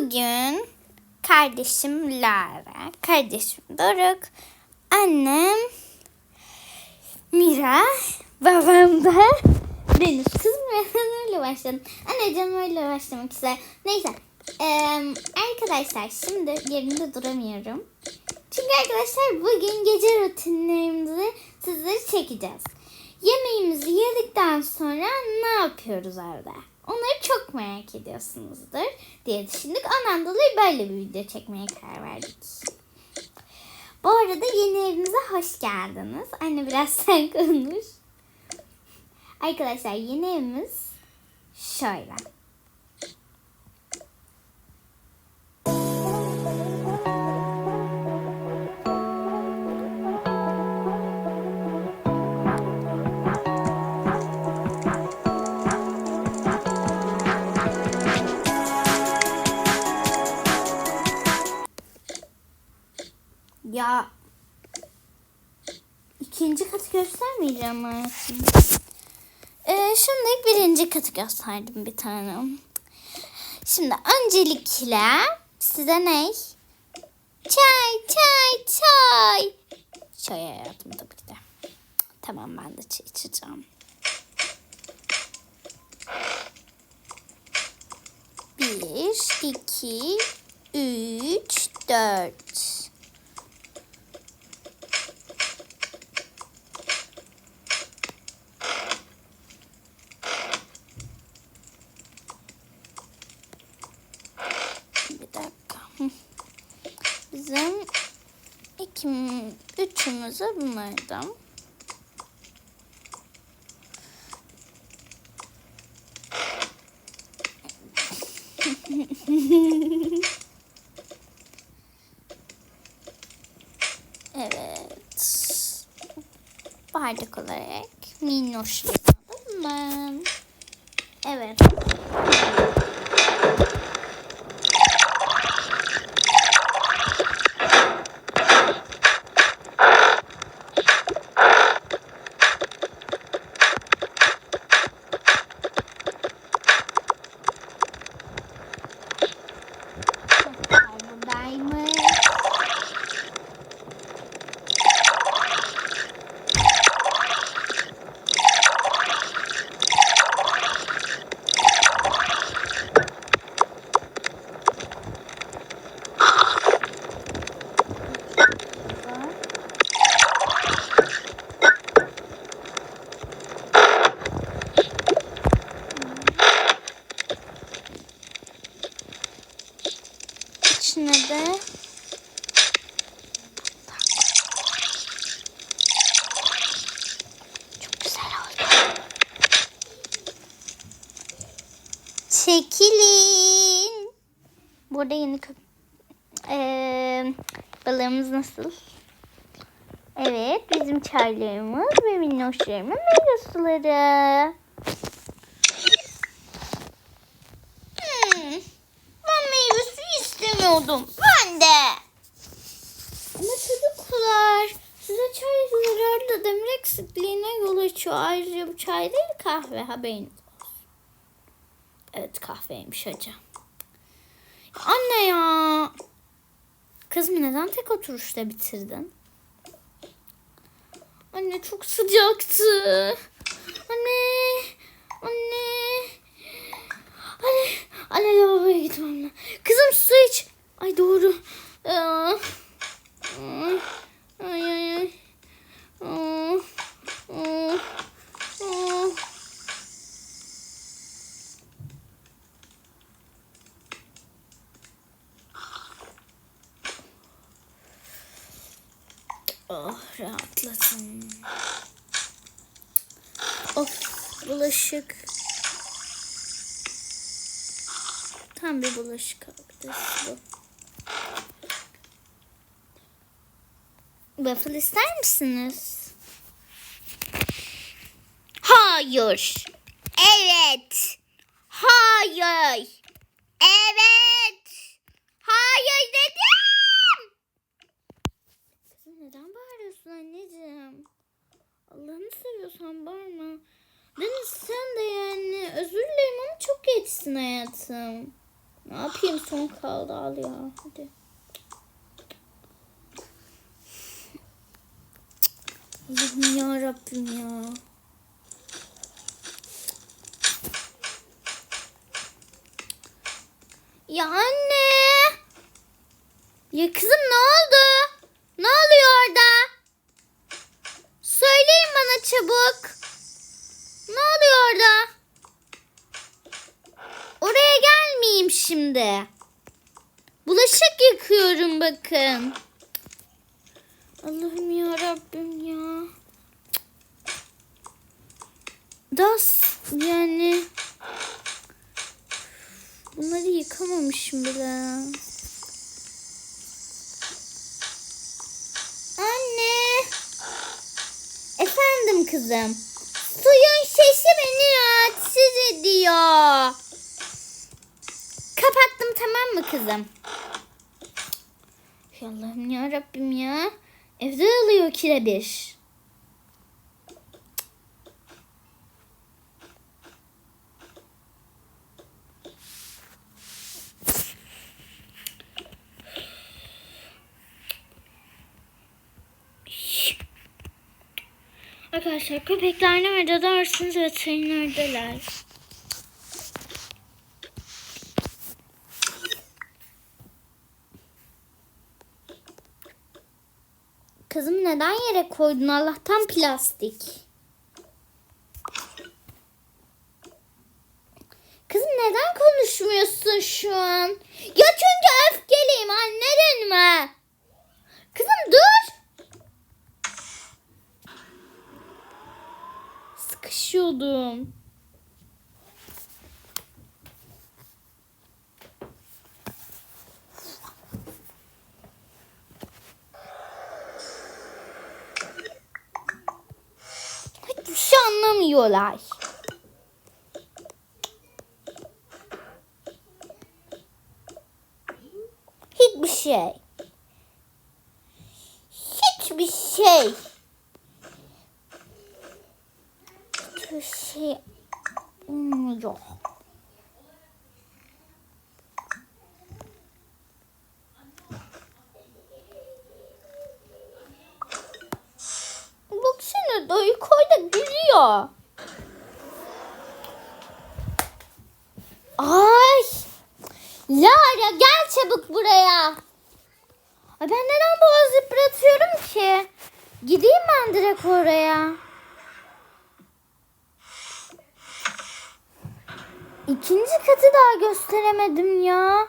Bugün kardeşim Lara, kardeşim Doruk, annem Mira, babam da benim kızım öyle başladım. Anneciğim öyle başlamak ister. Neyse. eee, arkadaşlar şimdi yerimde duramıyorum. Çünkü arkadaşlar bugün gece rutinlerimizi sizlere çekeceğiz. Yemeğimizi yedikten sonra ne yapıyoruz orada? Onları çok merak ediyorsunuzdur diye düşündük. Ondan böyle bir video çekmeye karar verdik. Bu arada yeni evimize hoş geldiniz. Anne biraz sen konuş. Arkadaşlar yeni evimiz şöyle. Göstermeyeceğim hayatım. Ee, şimdi birinci katı gösterdim bir tane. Şimdi öncelikle size ne? Çay, çay, çay. Çay hayatım tabii ki de. Tamam ben de çay içeceğim. Bir, iki, üç, dört. Bir dakika. Hı. Bizim iki, üçümüze bunlardan. evet. Bardak olarak minnoş yapalım. Evet. Buradaymış. İçine de çok güzel oldu. Çekilin. Burada yeni köp ee, balığımız nasıl? Evet, bizim çaylarımız ve minnoşlarımın meyve suları. Hmm, ben meyve suyu istemiyordum. Ben de. Ama çocuklar size çay zararlı demir eksikliğine yol açıyor. Ayrıca bu çay değil kahve haberiniz. Evet kahveymiş. Ya Anne ya. Kızım neden tek oturuşta bitirdin? Anne çok sıcaktı. Anne. Anne. Anne. Anne lavaboya gitmem lazım. Kızım su iç. Ay doğru. Aa. Ay ay ay. Aa. Aa. Aa. Oh rahatladım. Of bulaşık. Tam bir bulaşık abidesi bu. Waffle ister misiniz? Hayır. Evet. Hayır. Evet. Hayır dedim. Kızım neden bağırıyorsun anneciğim? Allah'ını seviyorsan bağırma. Deniz sen de yani özür dilerim ama çok geçsin hayatım. Ne yapayım son kaldı al ya. Hadi. Allah'ım ya Rabbim ya. Ya anne. Ya kızım ne oldu? Ne oluyor orada? Söyleyin bana çabuk. Ne oluyor orada? Oraya gelmeyeyim şimdi. Bulaşık yıkıyorum bakın. Allah'ım ya Rabbim ya. Das yani bunları yıkamamışım bile. Anne. Efendim kızım. Suyun sesi beni rahatsız ediyor. Tamam mı kızım? Allah'ım ya Rabbim ya. Evde alıyor kire bir. Arkadaşlar köpekler nerede dersiniz veterinerdeler. Kızım neden yere koydun? Allah'tan plastik. Kızım neden konuşmuyorsun şu an? Ya çünkü öfkeliyim anladın mı? Kızım dur. Sıkışıyordum. Hiçbir şey anlamıyorlar. Hiçbir şey. Hiçbir şey. Hiçbir şey olmuyor. Baksana dayı koyda gülüyor. Ay. Lara gel çabuk buraya. Ay ben neden boğaz yıpratıyorum ki? Gideyim ben direkt oraya. İkinci katı daha gösteremedim ya.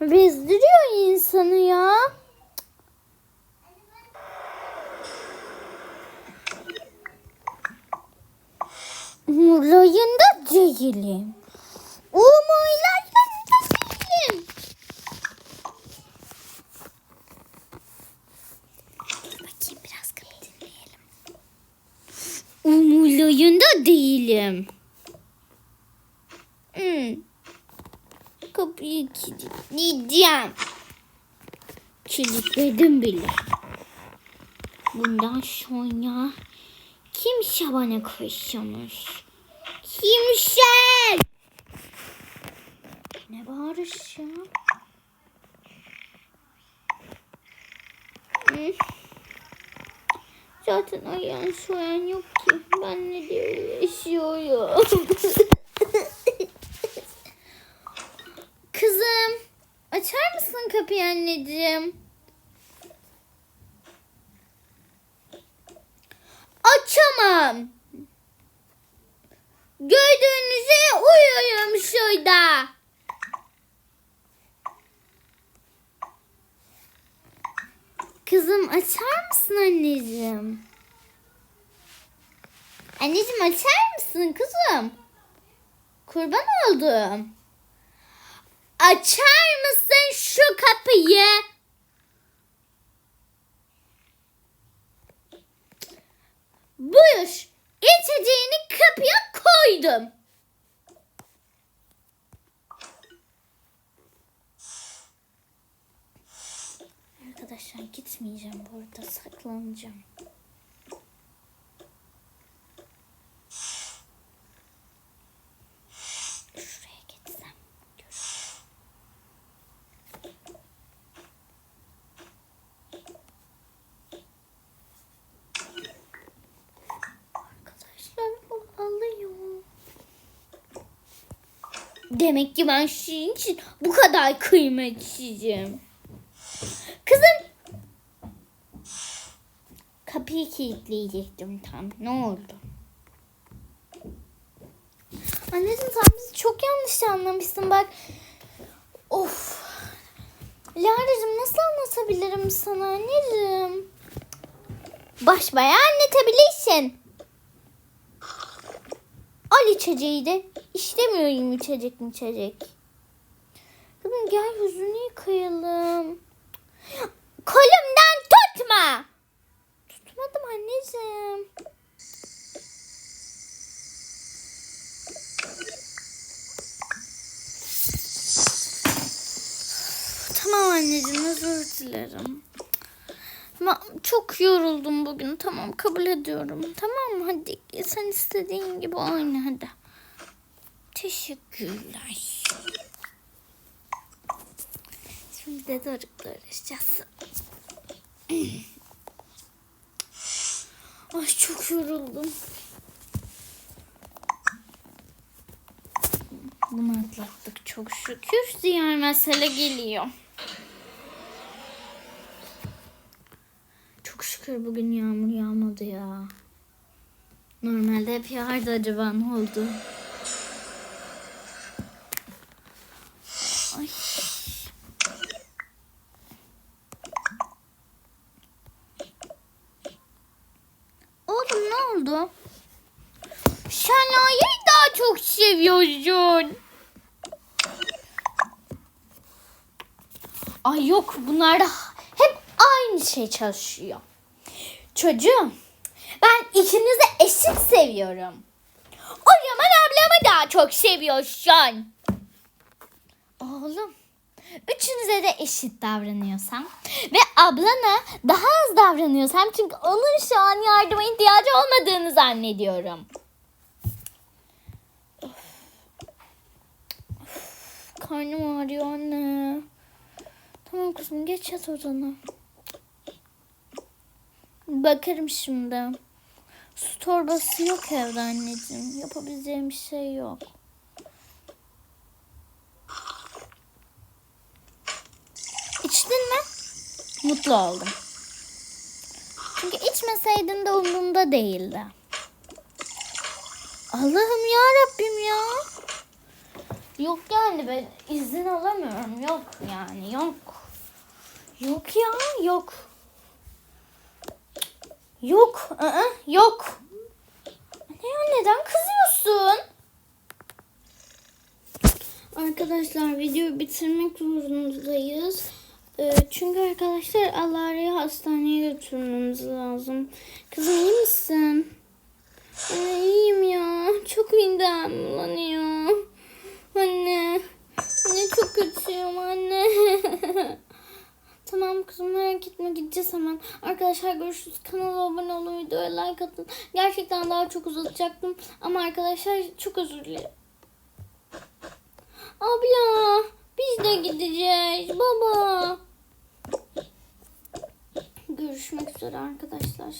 Bezdiriyor insanı ya. Rayında değilim. Değilim. Hmm. Kapıyı kilitleyeceğim. Kilitledim bile. Bundan sonra kimse bana karışamaz. Kimse! Ne bağırış ya? Hmm. Zaten arayan soran yok ki. Ben ne diye yaşıyorum. Kızım, açar mısın kapıyı anneciğim? Açar mısın anneciğim? Anneciğim açar mısın kızım? Kurban oldum. Açar mısın şu kapıyı? Buyur. İçeceğini kapıya koydum. Arkadaşlar gitmeyeceğim burada saklanacağım. Şuraya gitsem. Arkadaşlar bu alıyor. Demek ki ben sizin için bu kadar kıymetliyim. Kapıyı kilitleyecektim tam. Ne oldu? Anneciğim sen bizi çok yanlış anlamışsın bak. Of. Lara'cığım nasıl anlatabilirim sana anneciğim? Baş bayağı anlatabilirsin. Al içeceği. İstemiyorum içecek mi içecek. Kızım gel yüzünü yıkayalım. Kolumdan tutma. Tutmadım anneciğim. Tamam anneciğim dilerim. Ama çok yoruldum bugün. Tamam kabul ediyorum. Tamam mı? Hadi sen istediğin gibi oyna hadi. Teşekkürler. Şimdi de Doruk'la. Ay çok yoruldum. Bunu atlattık çok şükür. Diğer mesele geliyor. Çok şükür bugün yağmur yağmadı ya. Normalde hep yağardı acaba ne oldu? Ay. Oğlum ne oldu? Şenay'ı daha çok seviyorsun. Ay yok bunlar da hep aynı şey çalışıyor. Çocuğum ben ikinizi eşit seviyorum. O zaman ablamı daha çok seviyorsun. Oğlum üçünüze de eşit davranıyorsam ve ablana daha az davranıyorsam çünkü onun şu an yardıma ihtiyacı olmadığını zannediyorum. Of. Of, Karnım ağrıyor anne. Tamam kızım geç yat odana. Bakarım şimdi. Su torbası yok evde anneciğim. Yapabileceğim bir şey yok. İçtin mi? Mutlu oldum. Çünkü içmeseydin de umurumda değildi. Allah'ım ya Rabbim ya. Yok yani ben izin alamıyorum. Yok yani yok. Yok ya yok. Yok. ı-ı, yok. Ne ya neden kızıyorsun? Arkadaşlar videoyu bitirmek zorundayız. Ee, çünkü arkadaşlar Alara'yı hastaneye götürmemiz lazım. Kızım iyi misin? Ee, iyiyim ya. Çok midem bulanıyor. Anne. Anne çok kötüyüm anne. tamam kızım merak etme gideceğiz hemen. Arkadaşlar görüşürüz. Kanala abone olun, videoya like atın. Gerçekten daha çok uzatacaktım. Ama arkadaşlar çok özür dilerim. Abla biz de gideceğiz. Baba. Görüşmek üzere arkadaşlar.